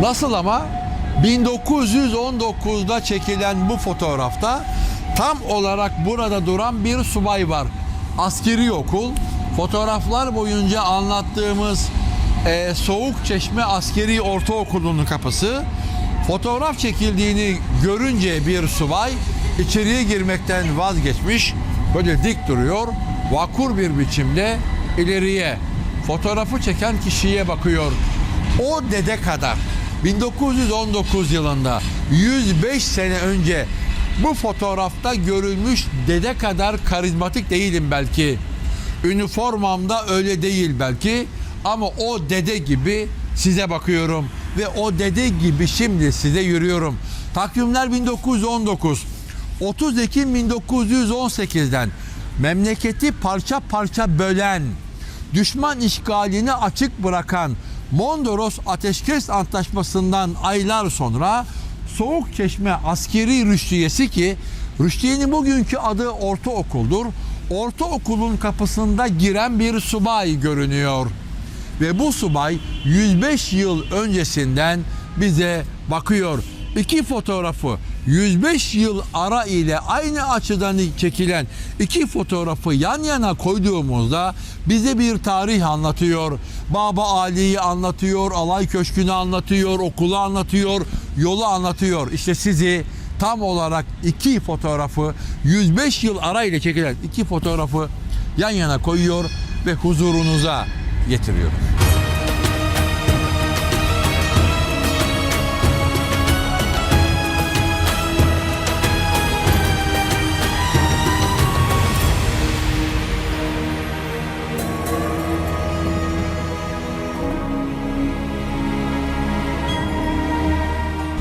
Nasıl ama? 1919'da çekilen bu fotoğrafta tam olarak burada duran bir subay var. Askeri okul. Fotoğraflar boyunca anlattığımız e, Soğuk Çeşme Askeri Ortaokulu'nun kapısı. Fotoğraf çekildiğini görünce bir subay içeriye girmekten vazgeçmiş. Böyle dik duruyor. Vakur bir biçimde ileriye fotoğrafı çeken kişiye bakıyor. O dede kadar 1919 yılında 105 sene önce bu fotoğrafta görülmüş dede kadar karizmatik değilim belki. Üniformamda öyle değil belki ama o dede gibi size bakıyorum ve o dede gibi şimdi size yürüyorum. Takvimler 1919. 30 Ekim 1918'den memleketi parça parça bölen, düşman işgalini açık bırakan Mondros Ateşkes Antlaşması'ndan aylar sonra Soğuk Çeşme Askeri Rüştiyesi ki Rüştiye'nin bugünkü adı ortaokuldur. Ortaokulun kapısında giren bir subay görünüyor. Ve bu subay 105 yıl öncesinden bize bakıyor. İki fotoğrafı 105 yıl ara ile aynı açıdan çekilen iki fotoğrafı yan yana koyduğumuzda bize bir tarih anlatıyor. Baba Ali'yi anlatıyor, Alay Köşkü'nü anlatıyor, okulu anlatıyor, yolu anlatıyor. İşte sizi tam olarak iki fotoğrafı 105 yıl ara ile çekilen iki fotoğrafı yan yana koyuyor ve huzurunuza getiriyor.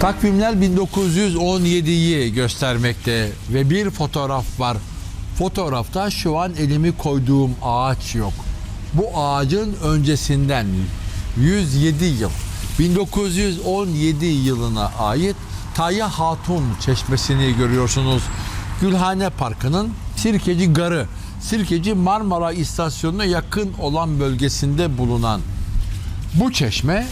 Takvimler 1917'yi göstermekte ve bir fotoğraf var. Fotoğrafta şu an elimi koyduğum ağaç yok. Bu ağacın öncesinden 107 yıl 1917 yılına ait Taya Hatun Çeşmesi'ni görüyorsunuz. Gülhane Parkı'nın Sirkeci Garı, Sirkeci Marmara İstasyonu'na yakın olan bölgesinde bulunan bu çeşme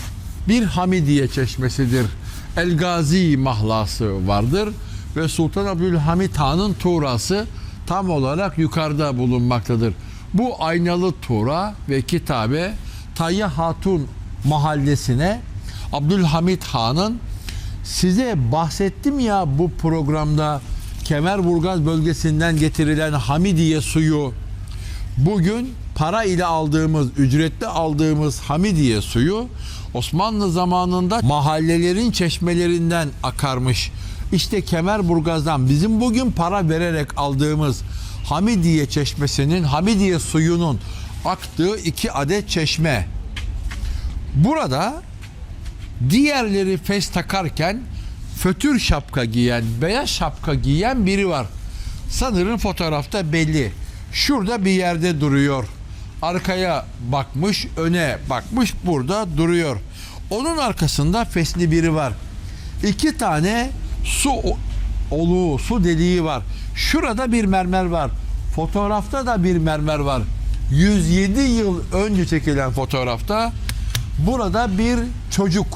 bir Hamidiye çeşmesidir. El Gazi mahlası vardır ve Sultan Abdülhamit Han'ın tuğrası tam olarak yukarıda bulunmaktadır. Bu aynalı tuğra ve kitabe Tayya Hatun mahallesine Abdülhamit Han'ın size bahsettim ya bu programda Kemerburgaz bölgesinden getirilen Hamidiye suyu Bugün para ile aldığımız, ücretli aldığımız Hamidiye suyu Osmanlı zamanında mahallelerin çeşmelerinden akarmış. İşte Kemerburgaz'dan bizim bugün para vererek aldığımız Hamidiye çeşmesinin, Hamidiye suyunun aktığı iki adet çeşme. Burada diğerleri fes takarken fötür şapka giyen, beyaz şapka giyen biri var. Sanırım fotoğrafta belli. Şurada bir yerde duruyor. Arkaya bakmış, öne bakmış, burada duruyor. Onun arkasında fesli biri var. İki tane su oluğu, su deliği var. Şurada bir mermer var. Fotoğrafta da bir mermer var. 107 yıl önce çekilen fotoğrafta burada bir çocuk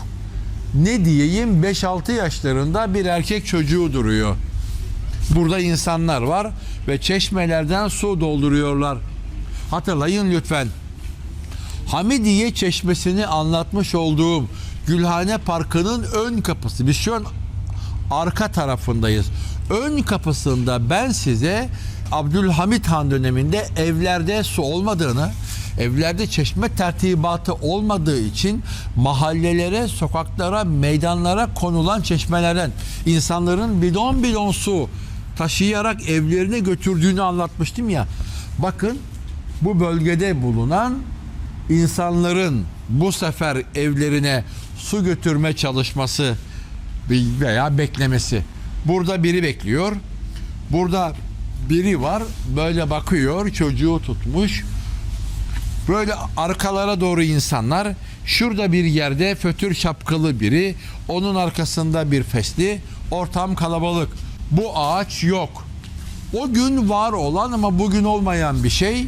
ne diyeyim 5-6 yaşlarında bir erkek çocuğu duruyor. Burada insanlar var ve çeşmelerden su dolduruyorlar. Hatırlayın lütfen. Hamidiye Çeşmesi'ni anlatmış olduğum Gülhane Parkı'nın ön kapısı. Biz şu an arka tarafındayız. Ön kapısında ben size Abdülhamit Han döneminde evlerde su olmadığını, evlerde çeşme tertibatı olmadığı için mahallelere, sokaklara, meydanlara konulan çeşmelerden insanların bidon bidon su taşıyarak evlerine götürdüğünü anlatmıştım ya. Bakın bu bölgede bulunan insanların bu sefer evlerine su götürme çalışması veya beklemesi. Burada biri bekliyor. Burada biri var böyle bakıyor çocuğu tutmuş. Böyle arkalara doğru insanlar. Şurada bir yerde fötür şapkalı biri. Onun arkasında bir fesli. Ortam kalabalık. Bu ağaç yok. O gün var olan ama bugün olmayan bir şey.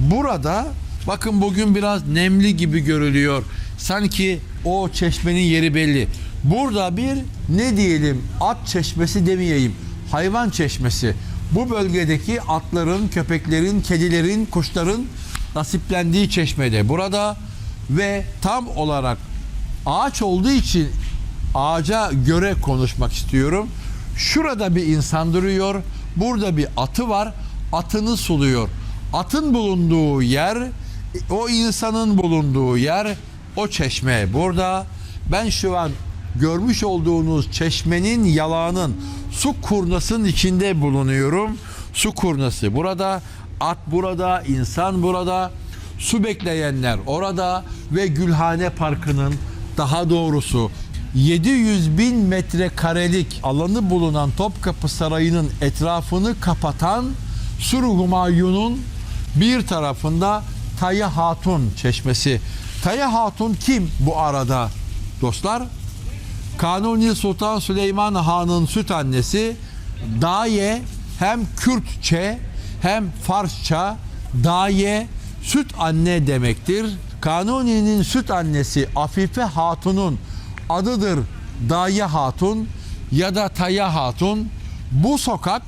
Burada bakın bugün biraz nemli gibi görülüyor. Sanki o çeşmenin yeri belli. Burada bir ne diyelim at çeşmesi demeyeyim. Hayvan çeşmesi. Bu bölgedeki atların, köpeklerin, kedilerin, kuşların nasiplendiği çeşmede. Burada ve tam olarak ağaç olduğu için ağaca göre konuşmak istiyorum. Şurada bir insan duruyor. Burada bir atı var. Atını suluyor. Atın bulunduğu yer, o insanın bulunduğu yer, o çeşme burada. Ben şu an görmüş olduğunuz çeşmenin yalağının su kurnasının içinde bulunuyorum. Su kurnası burada, at burada, insan burada, su bekleyenler orada ve Gülhane Parkı'nın daha doğrusu 700 bin metrekarelik alanı bulunan Topkapı Sarayı'nın etrafını kapatan Sur Humayun'un bir tarafında Taya Hatun çeşmesi. Taya Hatun kim bu arada dostlar? Kanuni Sultan Süleyman Han'ın süt annesi Daye hem Kürtçe hem Farsça Daye süt anne demektir. Kanuni'nin süt annesi Afife Hatun'un adıdır Daye Hatun ya da Taya Hatun. Bu sokak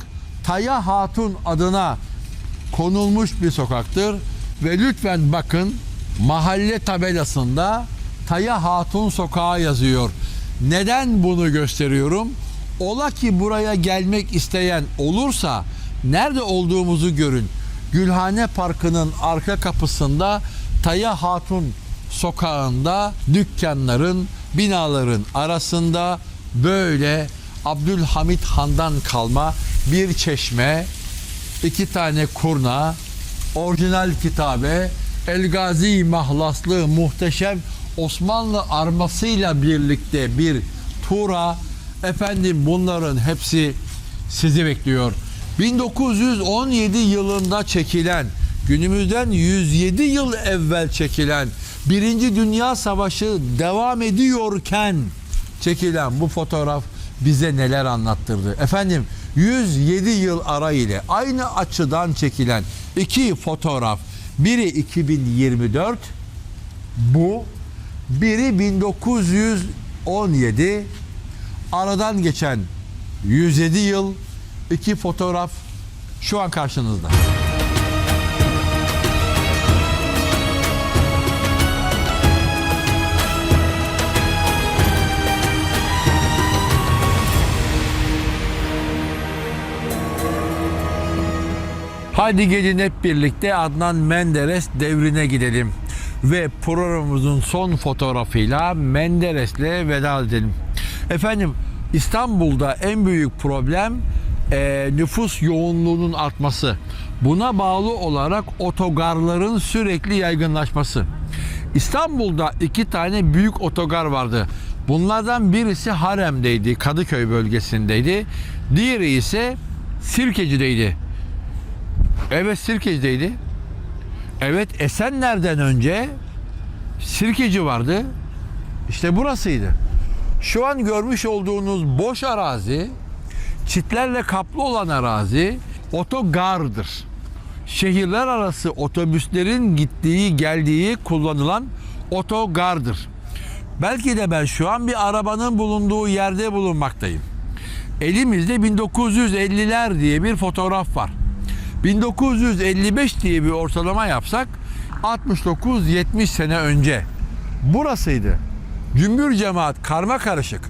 Taya Hatun adına konulmuş bir sokaktır ve lütfen bakın mahalle tabelasında Taya Hatun Sokağı yazıyor. Neden bunu gösteriyorum? Ola ki buraya gelmek isteyen olursa nerede olduğumuzu görün. Gülhane Parkı'nın arka kapısında Taya Hatun sokağında dükkanların, binaların arasında böyle Abdülhamit Han'dan kalma bir çeşme, iki tane kurna, orijinal kitabe, El Gazi mahlaslı muhteşem Osmanlı armasıyla birlikte bir tura efendim bunların hepsi sizi bekliyor. 1917 yılında çekilen günümüzden 107 yıl evvel çekilen Birinci Dünya Savaşı devam ediyorken çekilen bu fotoğraf bize neler anlattırdı? Efendim 107 yıl ara ile aynı açıdan çekilen iki fotoğraf biri 2024 bu biri 1917 aradan geçen 107 yıl iki fotoğraf şu an karşınızda. Hadi gelin hep birlikte Adnan Menderes devrine gidelim ve programımızın son fotoğrafıyla Menderes'le veda edelim. Efendim İstanbul'da en büyük problem e, nüfus yoğunluğunun artması. Buna bağlı olarak otogarların sürekli yaygınlaşması. İstanbul'da iki tane büyük otogar vardı. Bunlardan birisi Harem'deydi, Kadıköy bölgesindeydi. Diğeri ise Sirkeci'deydi. Evet Sirkeci'deydi. Evet Esenler'den önce Sirkeci vardı. İşte burasıydı. Şu an görmüş olduğunuz boş arazi, çitlerle kaplı olan arazi otogardır. Şehirler arası otobüslerin gittiği, geldiği, kullanılan otogardır. Belki de ben şu an bir arabanın bulunduğu yerde bulunmaktayım. Elimizde 1950'ler diye bir fotoğraf var. 1955 diye bir ortalama yapsak 69-70 sene önce burasıydı. Cümbür cemaat karma karışık.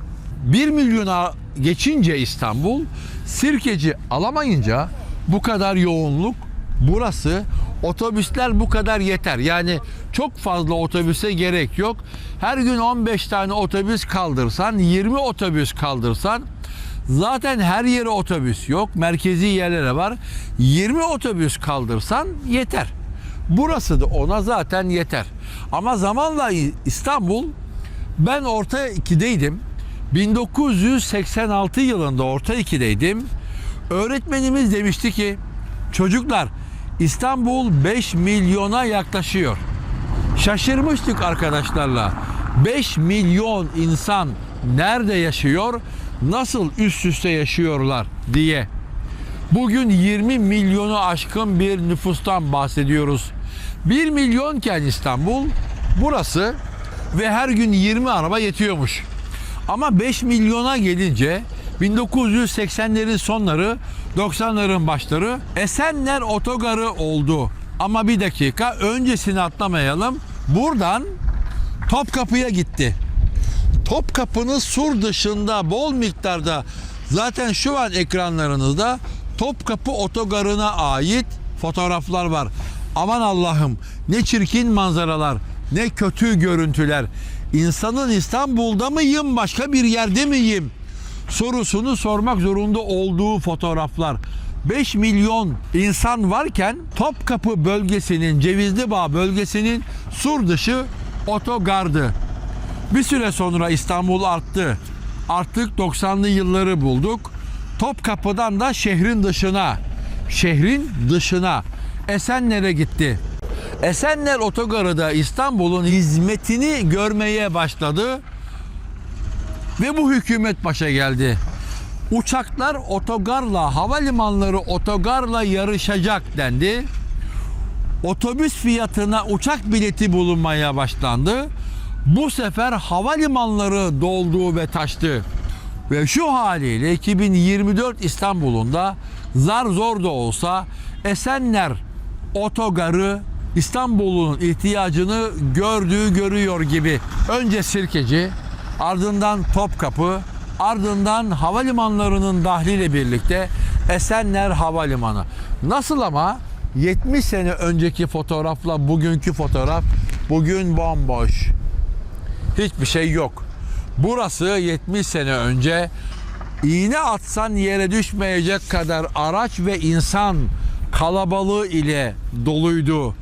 1 milyona geçince İstanbul sirkeci alamayınca bu kadar yoğunluk burası otobüsler bu kadar yeter. Yani çok fazla otobüse gerek yok. Her gün 15 tane otobüs kaldırsan 20 otobüs kaldırsan Zaten her yere otobüs yok. Merkezi yerlere var. 20 otobüs kaldırsan yeter. Burası da ona zaten yeter. Ama zamanla İstanbul ben orta 2'deydim. 1986 yılında orta 2'deydim. Öğretmenimiz demişti ki çocuklar İstanbul 5 milyona yaklaşıyor. Şaşırmıştık arkadaşlarla. 5 milyon insan nerede yaşıyor? Nasıl üst üste yaşıyorlar diye. Bugün 20 milyonu aşkın bir nüfustan bahsediyoruz. 1 milyonken İstanbul burası ve her gün 20 araba yetiyormuş. Ama 5 milyona gelince 1980'lerin sonları 90'ların başları Esenler Otogarı oldu. Ama bir dakika öncesini atlamayalım. Buradan Topkapı'ya gitti. Topkapı'nın sur dışında bol miktarda zaten şu an ekranlarınızda Topkapı Otogarı'na ait fotoğraflar var. Aman Allah'ım ne çirkin manzaralar, ne kötü görüntüler. İnsanın İstanbul'da mıyım, başka bir yerde miyim? sorusunu sormak zorunda olduğu fotoğraflar. 5 milyon insan varken Topkapı bölgesinin, Cevizli Bağ bölgesinin sur dışı otogardı. Bir süre sonra İstanbul arttı. Artık 90'lı yılları bulduk. Topkapı'dan da şehrin dışına, şehrin dışına Esenler'e gitti. Esenler Otogarı da İstanbul'un hizmetini görmeye başladı ve bu hükümet başa geldi. Uçaklar otogarla, havalimanları otogarla yarışacak dendi. Otobüs fiyatına uçak bileti bulunmaya başlandı. Bu sefer havalimanları doldu ve taştı. Ve şu haliyle 2024 İstanbul'unda zar zor da olsa Esenler otogarı İstanbul'un ihtiyacını gördüğü görüyor gibi. Önce Sirkeci, ardından Topkapı, ardından havalimanlarının dahliyle birlikte Esenler Havalimanı. Nasıl ama 70 sene önceki fotoğrafla bugünkü fotoğraf bugün bomboş. Hiçbir şey yok. Burası 70 sene önce iğne atsan yere düşmeyecek kadar araç ve insan kalabalığı ile doluydu.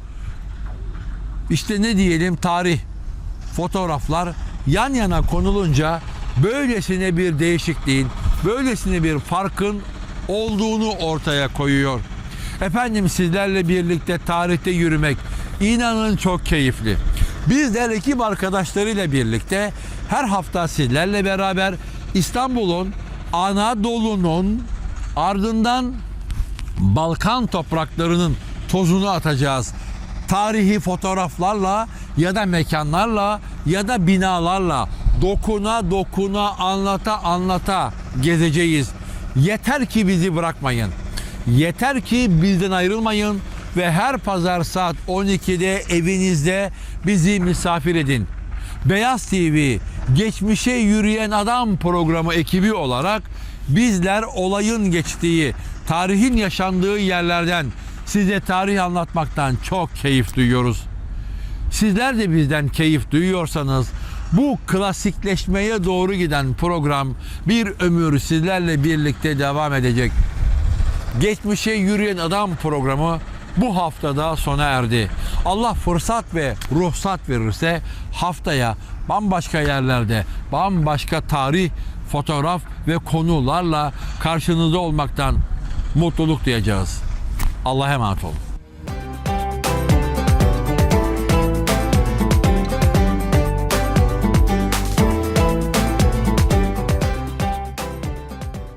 İşte ne diyelim tarih, fotoğraflar yan yana konulunca böylesine bir değişikliğin, böylesine bir farkın olduğunu ortaya koyuyor. Efendim sizlerle birlikte tarihte yürümek inanın çok keyifli. Bizler ekip arkadaşlarıyla birlikte her hafta sizlerle beraber İstanbul'un, Anadolu'nun ardından Balkan topraklarının tozunu atacağız. Tarihi fotoğraflarla ya da mekanlarla ya da binalarla dokuna dokuna anlata anlata gezeceğiz. Yeter ki bizi bırakmayın. Yeter ki bizden ayrılmayın ve her pazar saat 12'de evinizde bizi misafir edin. Beyaz TV Geçmişe Yürüyen Adam programı ekibi olarak bizler olayın geçtiği, tarihin yaşandığı yerlerden size tarih anlatmaktan çok keyif duyuyoruz. Sizler de bizden keyif duyuyorsanız bu klasikleşmeye doğru giden program bir ömür sizlerle birlikte devam edecek. Geçmişe Yürüyen Adam programı bu haftada sona erdi. Allah fırsat ve ruhsat verirse haftaya bambaşka yerlerde, bambaşka tarih, fotoğraf ve konularla karşınızda olmaktan mutluluk duyacağız. Allah'a emanet olun.